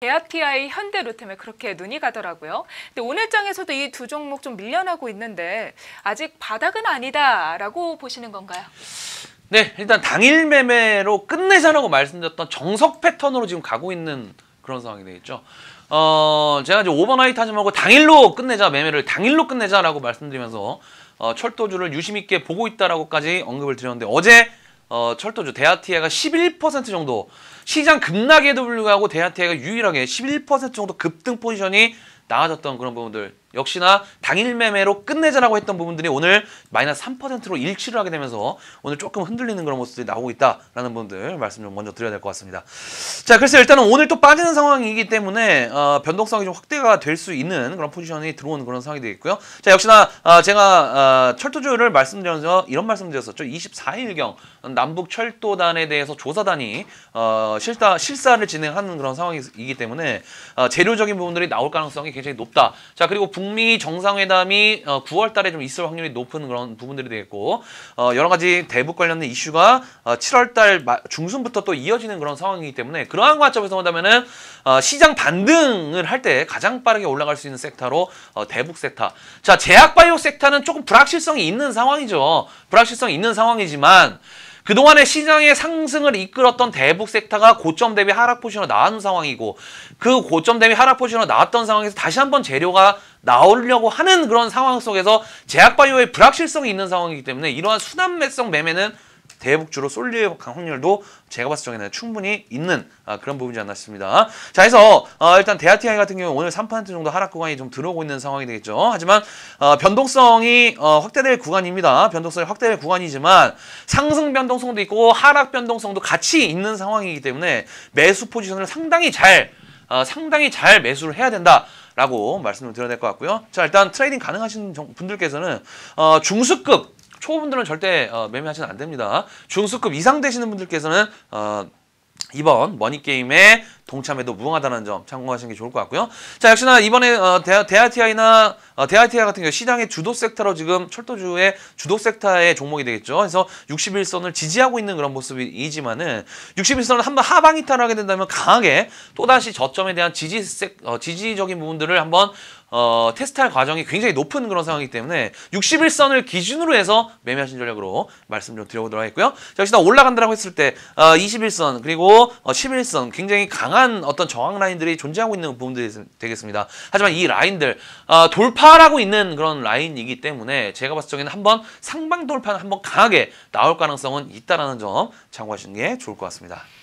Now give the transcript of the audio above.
대아티아이 현대로템에 그렇게 눈이 가더라고요. 근데 오늘 장에서도 이 두 종목 좀 밀려나고 있는데 아직 바닥은 아니다라고 보시는 건가요? 네, 일단 당일 매매로 끝내자라고 말씀드렸던 정석 패턴으로 지금 가고 있는 그런 상황이 되겠죠. 어, 제가 이제 오버나이트 하지 말고 당일로 끝내자, 매매를 당일로 끝내자라고 말씀드리면서 어, 철도주를 유심 있게 보고 있다라고까지 언급을 드렸는데 어제 어, 철도주 대하티아가 11% 정도. 시장 급락에도 불구하고 대하티아가 유일하게 11% 정도 급등 포지션이 나아졌던 그런 부분들 역시나 당일 매매로 끝내자라고 했던 부분들이 오늘 마이너스 3%로 일치를 하게 되면서 오늘 조금 흔들리는 그런 모습들이 나오고 있다라는 부분들 말씀 좀 먼저 드려야 될 것 같습니다. 자, 그래서 일단은 오늘 또 빠지는 상황이기 때문에 어, 변동성이 좀 확대가 될 수 있는 그런 포지션이 들어오는 그런 상황이 되겠고요. 자, 역시나 어, 제가 어, 철도주를 말씀드려서 이런 말씀드렸었죠. 24일경 남북 철도단에 대해서 조사단이 어, 실사 실사를 진행하는 그런 상황이기 때문에 어, 재료적인 부분들이 나올 가능성이 굉장히 높다. 자, 그리고 북미 정상회담이 어, 9월 달에 좀 있을 확률이 높은 그런 부분들이 되겠고 어, 여러 가지 대북 관련된 이슈가 어, 7월 달 마- 중순부터 또 이어지는 그런 상황이기 때문에 그러한 관점에서 본다면은 어, 시장 반등을 할 때 가장 빠르게 올라갈 수 있는 섹터로 어, 대북 섹터. 자, 제약바이오 섹터는 조금 불확실성이 있는 상황이죠. 불확실성이 있는 상황이지만 그동안의 시장의 상승을 이끌었던 대북 섹터가 고점 대비 하락 포지션으로 나온 상황이고 그 고점 대비 하락 포지션으로 나왔던 상황에서 다시 한번 재료가 나오려고 하는 그런 상황 속에서 제약바이오의 불확실성이 있는 상황이기 때문에 이러한 순환매성 매매는 대북주로 쏠릴 확률도 제가 봤을 적에는 충분히 있는 아, 그런 부분이지 않나 싶습니다. 자, 해서 어, 일단 대아티아이 같은 경우 오늘 3% 정도 하락 구간이 좀 들어오고 있는 상황이 되겠죠. 하지만 어, 변동성이 어, 확대될 구간입니다. 변동성이 확대될 구간이지만 상승 변동성도 있고 하락 변동성도 같이 있는 상황이기 때문에 매수 포지션을 상당히 잘 어, 상당히 잘 매수를 해야 된다. 라고 말씀을 드려야 될 것 같고요. 자, 일단 트레이딩 가능하신 정- 분들께서는 어, 중수급 초보분들은 절대 어, 매매하시면 안 됩니다. 중수급 이상 되시는 분들께서는 어, 이번 머니게임에 동참해도 무궁하다는 점 참고하시는 게 좋을 것 같고요. 자, 역시나 이번에 어, 대, 대아티아이나 어, 대아티아 같은 경우 시장의 주도 섹터로 지금 철도주의 주도 섹터의 종목이 되겠죠. 그래서 61선을 지지하고 있는 그런 모습이지만은 61선을 한번 하방 이탈을 하게 된다면 강하게 또다시 저점에 대한 지지 섹, 어, 지지적인 부분들을 한번 어, 테스트할 과정이 굉장히 높은 그런 상황이기 때문에 61선을 기준으로 해서 매매하신 전략으로 말씀 좀 드려보도록 하겠고요. 자, 역시나 올라간다라고 했을 때 어, 21선 그리고 어, 11선 굉장히 강한 어떤 저항 라인들이 존재하고 있는 부분들이 되겠습니다. 하지만 이 라인들 어, 돌파하고 있는 그런 라인이기 때문에 제가 봤을 적에는 한번 상방 돌파는 한번 강하게 나올 가능성은 있다라는 점 참고하시는 게 좋을 것 같습니다.